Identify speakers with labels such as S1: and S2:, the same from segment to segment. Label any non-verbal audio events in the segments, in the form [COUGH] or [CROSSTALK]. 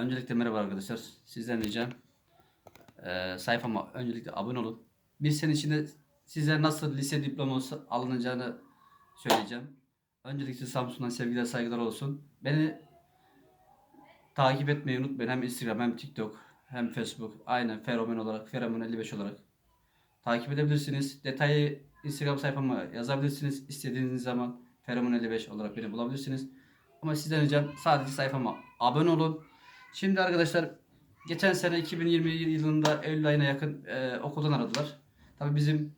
S1: Öncelikle merhaba arkadaşlar. Sizden ricam eee sayfama öncelikle abone olun. Bir sene içinde size nasıl lise diploması alınacağını söyleyeceğim. Öncelikle Samsun'dan sevgiler saygılar olsun. Beni takip etmeyi unutmayın. Hem Instagram hem TikTok hem Facebook. Aynı Feromen olarak Feromen 55 olarak takip edebilirsiniz. Detayı Instagram sayfama yazabilirsiniz. İstediğiniz zaman Feromen 55 olarak beni bulabilirsiniz. Ama sizden ricam sadece sayfama abone olun. Şimdi arkadaşlar geçen sene 2020 yılında Eylül ayına yakın e, okuldan aradılar. Tabii bizim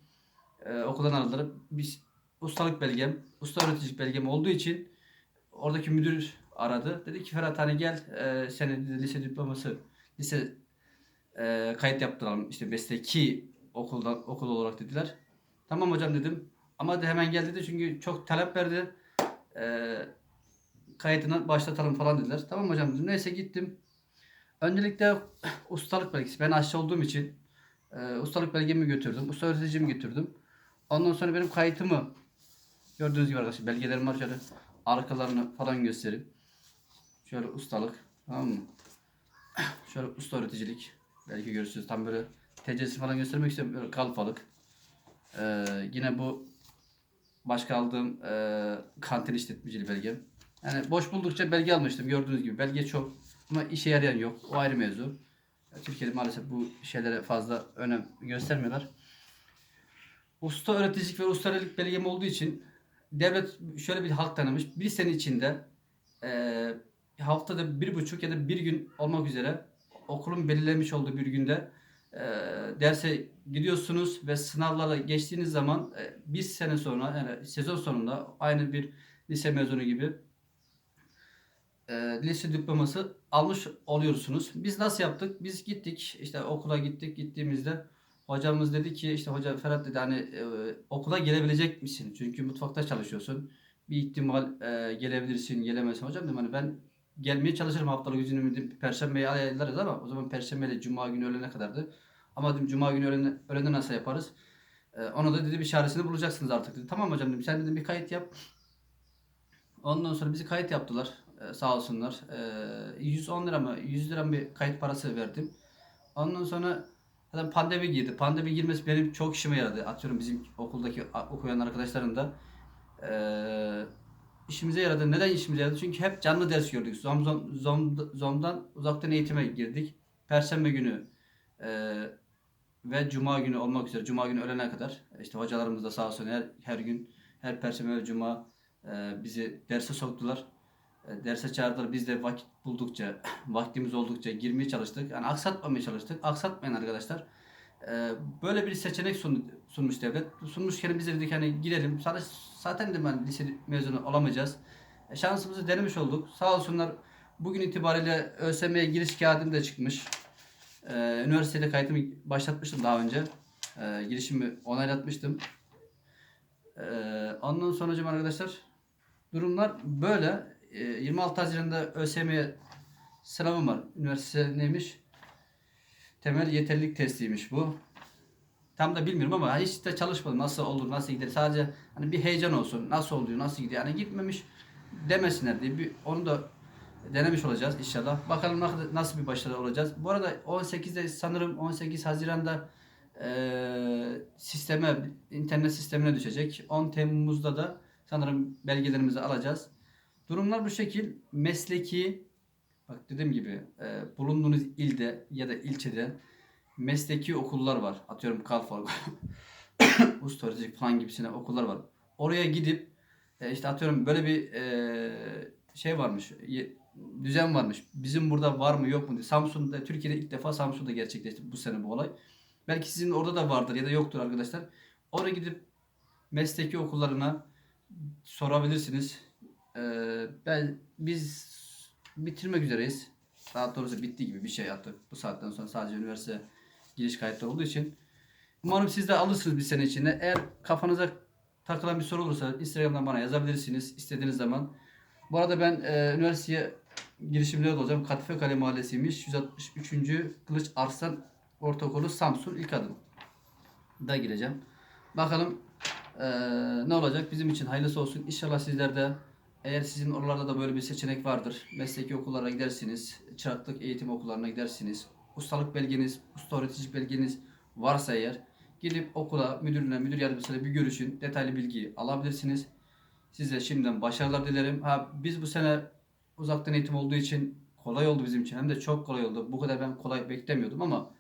S1: e, okuldan aradılar. Biz ustalık belgem, usta öğreticilik belgem olduğu için oradaki müdür aradı. Dedi ki Ferhat hani gel e, senin lise diploması, lise e, kayıt yaptıralım. İşte mesleki okuldan okul olarak dediler. Tamam hocam dedim. Ama de hemen gel dedi çünkü çok talep verdi. E, kaydını başlatalım falan dediler. Tamam hocam dedim. Neyse gittim. Öncelikle [CLEARS THROAT] ustalık belgesi. Ben aşçı olduğum için e, ustalık belgemi götürdüm. Usta öğreticimi götürdüm. Ondan sonra benim kayıtımı gördüğünüz gibi arkadaşlar belgelerim var. Şöyle arkalarını falan göstereyim. Şöyle ustalık. Tamam mı? [CLEARS THROAT] Şöyle usta öğreticilik. Belki görürsünüz. Tam böyle TC'si falan göstermek istiyorum. Böyle kalfalık. Ee, yine bu başka aldığım e, kantin işletmeciliği belgem. Yani boş buldukça belge almıştım gördüğünüz gibi. Belge çok ama işe yarayan yok. O ayrı mevzu. Türkiye'de maalesef bu şeylere fazla önem göstermiyorlar. Usta öğreticilik ve ustalık belgem olduğu için devlet şöyle bir halk tanımış. Bir sene içinde e, haftada bir buçuk ya da bir gün olmak üzere okulun belirlemiş olduğu bir günde e, derse gidiyorsunuz ve sınavlarla geçtiğiniz zaman e, bir sene sonra yani sezon sonunda aynı bir lise mezunu gibi e, lise diploması almış oluyorsunuz. Biz nasıl yaptık? Biz gittik işte okula gittik gittiğimizde hocamız dedi ki işte hoca Ferhat dedi hani e, okula gelebilecek misin? Çünkü mutfakta çalışıyorsun. Bir ihtimal e, gelebilirsin gelemezsin. Hocam dedim hani ben gelmeye çalışırım haftalık dedim, perşembeye ayarlarız ama o zaman perşembe ile cuma günü öğlene kadardı. Ama dedim cuma günü öğlene, öğlende nasıl yaparız? E, ona da dedi bir çaresini bulacaksınız artık dedi. Tamam hocam dedim sen dedim bir kayıt yap. Ondan sonra bizi kayıt yaptılar. Ee, sağ olsunlar. Ee, 110 lira mı 100 lira mı kayıt parası verdim. Ondan sonra zaten pandemi girdi. Pandemi girmesi benim çok işime yaradı. Atıyorum bizim okuldaki okuyan arkadaşların da ee, işimize yaradı. Neden işimize yaradı? Çünkü hep canlı ders gördük. Zom, zom, zom, Zom'dan uzaktan eğitime girdik. Perşembe günü ee, ve Cuma günü olmak üzere Cuma günü öğlene kadar işte hocalarımız da sağ olsun her, her gün her Perşembe ve Cuma ee, bizi derse soktular. Ee, derse çağırdılar. Biz de vakit buldukça, [CLEARS THROAT] vaktimiz oldukça girmeye çalıştık. Yani aksatmamaya çalıştık. Aksatmayın arkadaşlar. Ee, böyle bir seçenek sun, sunmuş devlet. Sunmuşken biz de dedik hani girelim. Zaten, zaten dedim ben lise mezunu olamayacağız. E, şansımızı denemiş olduk. Sağ olsunlar bugün itibariyle ÖSYM'ye giriş kağıdım da çıkmış. Ee, üniversitede kayıtımı başlatmıştım daha önce. Ee, girişimi onaylatmıştım. Ee, ondan sonra hocam arkadaşlar durumlar böyle. Ee, 26 Haziran'da ÖSYM'ye sınavım var. Üniversite neymiş? Temel yeterlilik testiymiş bu. Tam da bilmiyorum ama hiç de çalışmadım. Nasıl olur, nasıl gider. Sadece hani bir heyecan olsun. Nasıl oluyor, nasıl gidiyor. Yani gitmemiş demesinler diye bir onu da denemiş olacağız inşallah. Bakalım na- nasıl bir başarı olacağız. Bu arada 18'de sanırım 18 Haziran'da eee, sisteme, internet sistemine düşecek. 10 Temmuz'da da sanırım belgelerimizi alacağız. Durumlar bu şekil. Mesleki, bak dediğim gibi e, bulunduğunuz ilde ya da ilçede mesleki okullar var. Atıyorum Kalfor, [COUGHS] Usta öğreticilik falan gibisine okullar var. Oraya gidip e, işte atıyorum böyle bir e, şey varmış, düzen varmış. Bizim burada var mı yok mu diye. Samsun'da, Türkiye'de ilk defa Samsun'da gerçekleşti bu sene bu olay. Belki sizin orada da vardır ya da yoktur arkadaşlar. Oraya gidip mesleki okullarına sorabilirsiniz. Ee, ben biz bitirmek üzereyiz. Daha doğrusu bitti gibi bir şey yaptık. Bu saatten sonra sadece üniversite giriş kayıtları olduğu için. Umarım siz de alırsınız bir sene içinde. Eğer kafanıza takılan bir soru olursa Instagram'dan bana yazabilirsiniz istediğiniz zaman. Bu arada ben e, üniversiteye girişimde olacağım. Kadife Kale Mahallesi'ymiş. 163. Kılıç Arslan Ortaokulu Samsun ilk adım da gireceğim. Bakalım e, ne olacak bizim için hayırlısı olsun. İnşallah sizler de Eğer sizin oralarda da böyle bir seçenek vardır. Mesleki okullara gidersiniz. Çıraklık eğitim okullarına gidersiniz. Ustalık belgeniz, usta öğretici belgeniz varsa eğer gidip okula, müdürüne, müdür yardımcısıyla bir görüşün. Detaylı bilgi alabilirsiniz. Size şimdiden başarılar dilerim. Ha, biz bu sene uzaktan eğitim olduğu için kolay oldu bizim için. Hem de çok kolay oldu. Bu kadar ben kolay beklemiyordum ama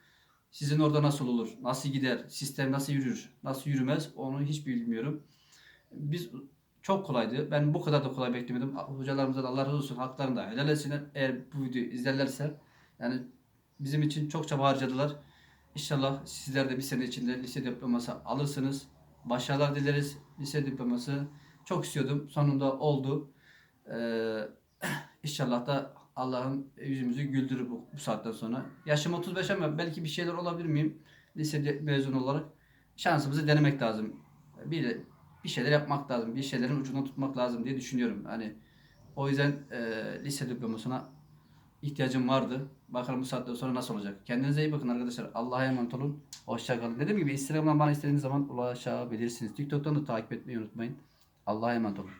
S1: sizin orada nasıl olur? Nasıl gider? Sistem nasıl yürür? Nasıl yürümez? Onu hiç bilmiyorum. Biz çok kolaydı. Ben bu kadar da kolay beklemiyordum. Hocalarımıza da Allah razı olsun. Haklarını da helal etsinler. Eğer bu videoyu izlerlerse yani bizim için çok çaba harcadılar. İnşallah sizler de bir sene içinde lise diploması alırsınız. Başarılar dileriz. Lise diploması çok istiyordum. Sonunda oldu. Ee, [CLEARS THROAT] inşallah da Allah'ın yüzümüzü güldürür bu, bu saatten sonra. Yaşım 35 ama belki bir şeyler olabilir miyim? Lise mezun olarak şansımızı denemek lazım. Bir bir şeyler yapmak lazım. Bir şeylerin ucundan tutmak lazım diye düşünüyorum. Hani o yüzden e, lise diplomasına ihtiyacım vardı. Bakalım bu saatten sonra nasıl olacak. Kendinize iyi bakın arkadaşlar. Allah'a emanet olun. Hoşçakalın. Dediğim gibi Instagram'dan bana istediğiniz zaman ulaşabilirsiniz. TikTok'tan da takip etmeyi unutmayın. Allah'a emanet olun.